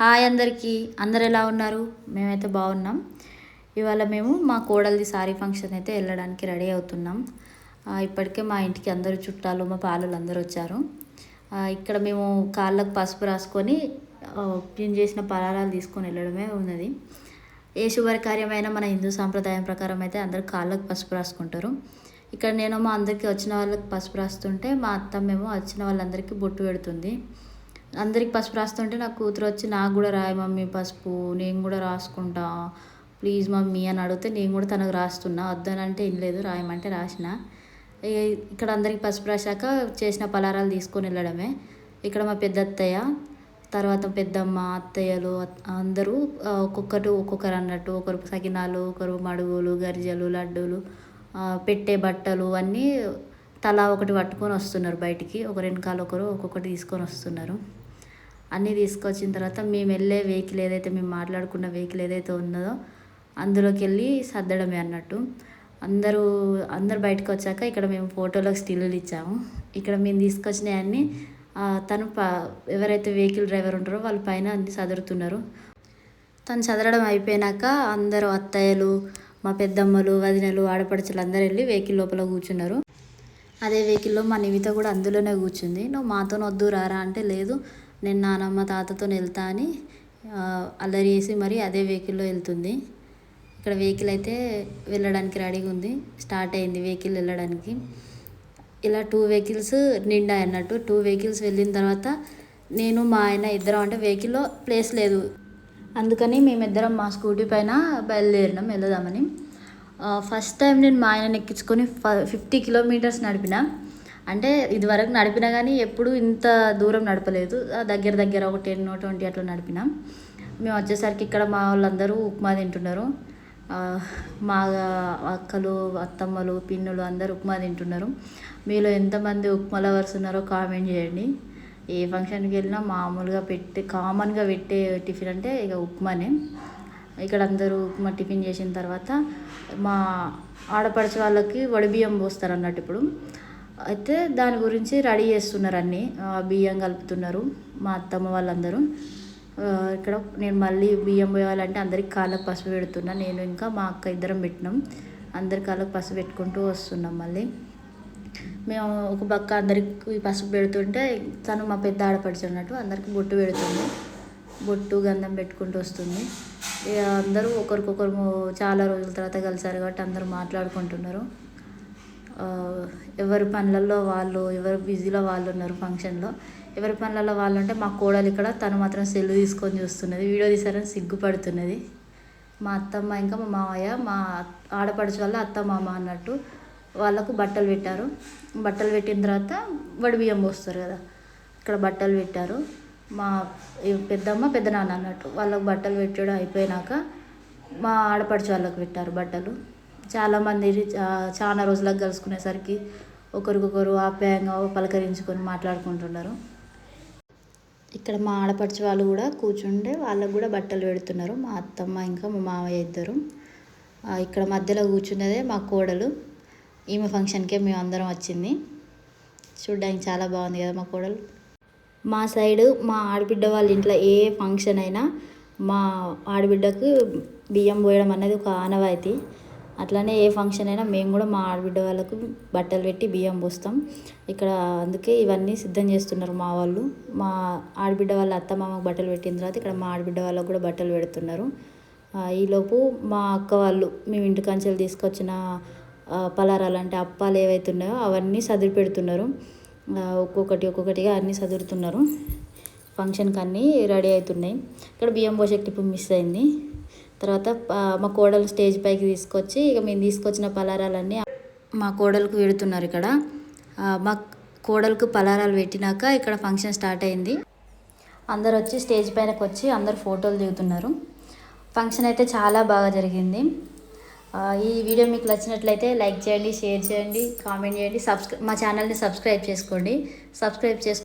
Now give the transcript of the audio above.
Hi అందరికీ. అందరు ఎలా ఉన్నారు? మేమైతే బాగున్నాం. ఇవాళ మేము మా కోడలిది సారీ ఫంక్షన్ అయితే వెళ్ళడానికి రెడీ అవుతున్నాం. ఇప్పటికే మా ఇంటికి అందరూ చుట్టాలు మా పాలలు అందరూ వచ్చారు. ఇక్కడ మేము కాళ్ళకు పసుపు రాసుకొని పిన్ చేసిన పలారాలు తీసుకొని వెళ్ళడమే ఉన్నది. ఏ శుభకార్యమైన మన హిందూ సాంప్రదాయం ప్రకారం అయితే అందరూ కాళ్ళకు పసుపు రాసుకుంటారు. ఇక్కడ నేనేమో అందరికీ వచ్చిన వాళ్ళకి పసుపు రాస్తుంటే మా అత్తమ్మేమో వచ్చిన వాళ్ళందరికీ బొట్టు పెడుతుంది. అందరికి పసుపు రాస్తుంటే నా కూతురు వచ్చి నాకు కూడా రాయి మమ్మీ పసుపు నేను కూడా రాసుకుంటా. ప్లీజ్ మమ్మీ అని అడిగితే నేను కూడా తనకు రాస్తున్నా. వద్దనంటే ఏం లేదు రాయమంటే రాసిన. ఇక్కడ అందరికి పసుపు రాశాక చేసిన పలారాలు తీసుకొని వెళ్ళడమే. ఇక్కడ మా పెద్ద అత్తయ్య తర్వాత పెద్దమ్మ అత్తయ్యలు అందరూ ఒక్కొక్కటి ఒక్కొక్కరు అన్నట్టు ఒకరు సకినాలు ఒకరు మడుగులు గరిజలు లడ్డూలు పెట్టే బట్టలు అన్నీ తలా ఒకటి పట్టుకొని వస్తున్నారు బయటికి. ఒకరు వెనకాల ఒకరు ఒక్కొక్కటి తీసుకొని వస్తున్నారు. అన్నీ తీసుకొచ్చిన తర్వాత మేము వెళ్ళే వెహికల్ ఏదైతే మేము మాట్లాడుకున్న వెహికల్ ఏదైతే ఉన్నదో అందులోకి వెళ్ళి సర్దడమే అన్నట్టు. అందరూ అందరు బయటకు వచ్చాక ఇక్కడ మేము ఫోటోలకు స్టిల్లు ఇచ్చాము. ఇక్కడ మేము తీసుకొచ్చినవన్నీ తను ప ఎవరైతే వెహికల్ డ్రైవర్ ఉంటారో వాళ్ళ పైన అన్ని చదురుతున్నారు తను చదవడం అయిపోయినాక అందరూ అత్తయ్యలు మా పెద్దమ్మలు వదినలు ఆడపడుచులు అందరూ వెళ్ళి వెహికల్ లోపల కూర్చున్నారు. అదే వెహికల్లో మా నివిత కూడా అందులోనే కూర్చుంది. నువ్వు మాతో వద్దు రారా అంటే లేదు. నేను నానమ్మ తాతతో వెళ్తా అని అల్లరి చేసి మరి అదే వెహికల్లో వెళ్తుంది. ఇక్కడ వెహికల్ అయితే వెళ్ళడానికి రెడీగా ఉంది. స్టార్ట్ అయింది వెహికల్ వెళ్ళడానికి. ఇలా టూ వెహికల్స్ నిండా అన్నట్టు. టూ వెహికల్స్ వెళ్ళిన తర్వాత నేను మా ఆయన ఇద్దరం అంటే వెహికల్లో ప్లేస్ లేదు. అందుకని మేమిద్దరం మా స్కూటీ పైన బయలుదేరినాం వెళ్దామని. ఫస్ట్ టైం నేను మా ఆయన ఎక్కించుకొని ఫిఫ్టీ కిలోమీటర్స్ నడిపిన. అంటే ఇదివరకు నడిపినా కానీ ఎప్పుడు ఇంత దూరం నడపలేదు. ఆ దగ్గర దగ్గర ఒక టెన్ ట్వంటీ అట్లా నడిపినాం. మేము వచ్చేసరికి ఇక్కడ మా వాళ్ళందరూ ఉప్మా తింటున్నారు. మా అక్కలు అత్తమ్మలు పిన్నులు అందరూ ఉప్మా తింటున్నారు. మీలో ఎంతమంది ఉప్మా లవర్స్ ఉన్నారో కామెంట్ చేయండి. ఏ ఫంక్షన్కి వెళ్ళినా మామూలుగా పెట్టే కామన్గా పెట్టే టిఫిన్ అంటే ఇక ఉప్మానే. ఇక్కడ అందరూ ఉప్మా టిఫిన్ చేసిన తర్వాత మా ఆడపడిచే వాళ్ళకి వడిబియ్యం పోస్తారు అన్నట్టు ఇప్పుడు. అయితే దాని గురించి రెడీ చేస్తున్నారు అన్నీ. ఆ, బియ్యం కలుపుతున్నారు మా అత్తమ్మ వాళ్ళందరూ. ఇక్కడ నేను మళ్ళీ బియ్యం పోయాలంటే అందరికి కాళ్ళకు పసుపు పెడుతున్నా. నేను ఇంకా మా అక్క ఇద్దరం పెట్టినాం. అందరి కాళ్ళకు పసుపు పెట్టుకుంటూ వస్తున్నాం మళ్ళీ. మేము ఒక పక్క అందరికి పసుపు పెడుతుంటే తను మా పెద్ద ఆడపడిచి ఉన్నట్టు అందరికి బొట్టు పెడుతుంది. బొట్టు గంధం పెట్టుకుంటూ వస్తుంది. ఇక అందరూ ఒకరికొకరు చాలా రోజుల తర్వాత కలిసారు కాబట్టి అందరూ మాట్లాడుకుంటున్నారు. ఎవరి పనులలో వాళ్ళు ఎవరు బిజీలో వాళ్ళు ఉన్నారు ఫంక్షన్లో ఎవరి పనులలో వాళ్ళు ఉంటే మా కోడలు ఇక్కడ తను మాత్రం సెల్ తీసుకొని చూస్తున్నది. వీడియో తీసారని సిగ్గుపడుతున్నది. మా అత్తమ్మ ఇంకా మా మామయ్య మా ఆడపడుచు వల్ల అత్త మామ అన్నట్టు వాళ్ళకు బట్టలు పెట్టారు. బట్టలు పెట్టిన తర్వాత వడి బియ్యం పోస్తారు కదా ఇక్కడ బట్టలు పెట్టారు. మా పెద్దమ్మ పెద్దమ్మ పెద్దనాన్న అన్నట్టు వాళ్ళకు బట్టలు పెట్టడం అయిపోయినాక మా ఆడపడుచు వాళ్ళకు పెట్టారు బట్టలు. చాలామంది చా- చాలా రోజులకు కలుసుకునేసరికి ఒకరికొకరు ఆప్యాయంగా పలకరించుకొని మాట్లాడుకుంటున్నారు. ఇక్కడ మా ఆడపడిచి వాళ్ళు కూడా కూర్చుంటే వాళ్ళకు కూడా బట్టలు పెడుతున్నారు. మా అత్తమ్మ ఇంకా మా మామయ్య ఇద్దరు. ఇక్కడ మధ్యలో కూర్చున్నదే మా కోడలు. ఈమె ఫంక్షన్కే మేము అందరం వచ్చింది. చూడ్డానికి చాలా బాగుంది కదా మా కోడలు. మా సైడు మా ఆడబిడ్డ వాళ్ళ ఇంట్లో ఏ ఫంక్షన్ అయినా మా ఆడబిడ్డకు బియ్యం పోయడం అనేది ఒక ఆనవాయితీ. అట్లానే ఏ ఫంక్షన్ అయినా మేము కూడా మా ఆడబిడ్డ వాళ్ళకు బట్టలు పెట్టి బియ్యం పోస్తాం. ఇక్కడ అందుకే ఇవన్నీ సిద్ధం చేస్తున్నారు మా వాళ్ళు. మా ఆడబిడ్డ వాళ్ళ అత్త మామకు బట్టలు పెట్టిన తర్వాత ఇక్కడ మా ఆడబిడ్డ వాళ్ళకు కూడా బట్టలు పెడుతున్నారు. ఈలోపు మా అక్క వాళ్ళు మేము ఇంటి కంచెలు తీసుకొచ్చిన పలారాలు అంటే అప్పాలు ఏవైతే ఉన్నాయో అవన్నీ సదిరి పెడుతున్నారు. ఒక్కొక్కటి ఒక్కొక్కటిగా అన్నీ సదురుతున్నారు. ఫంక్షన్కి అన్నీ రెడీ అవుతున్నాయి. ఇక్కడ బియ్యం పోసే క్లిప్ మిస్ అయింది. తర్వాత మా కోడలు స్టేజ్ పైకి తీసుకొచ్చి ఇక మేము తీసుకొచ్చిన పలారాలన్నీ మా కోడలకు పెడుతున్నారు ఇక్కడ. మా కోడలకు పలారాలు పెట్టినాక ఇక్కడ ఫంక్షన్ స్టార్ట్ అయింది. అందరు వచ్చి స్టేజ్ పైనకు వచ్చి అందరు ఫోటోలు దిగుతున్నారు. ఫంక్షన్ అయితే చాలా బాగా జరిగింది. ఈ వీడియో మీకు నచ్చినట్లయితే లైక్ చేయండి షేర్ చేయండి కామెంట్ చేయండి సబ్స్క్రై మా ఛానల్ని సబ్స్క్రైబ్ చేసుకోండి. సబ్స్క్రైబ్ చేసుకో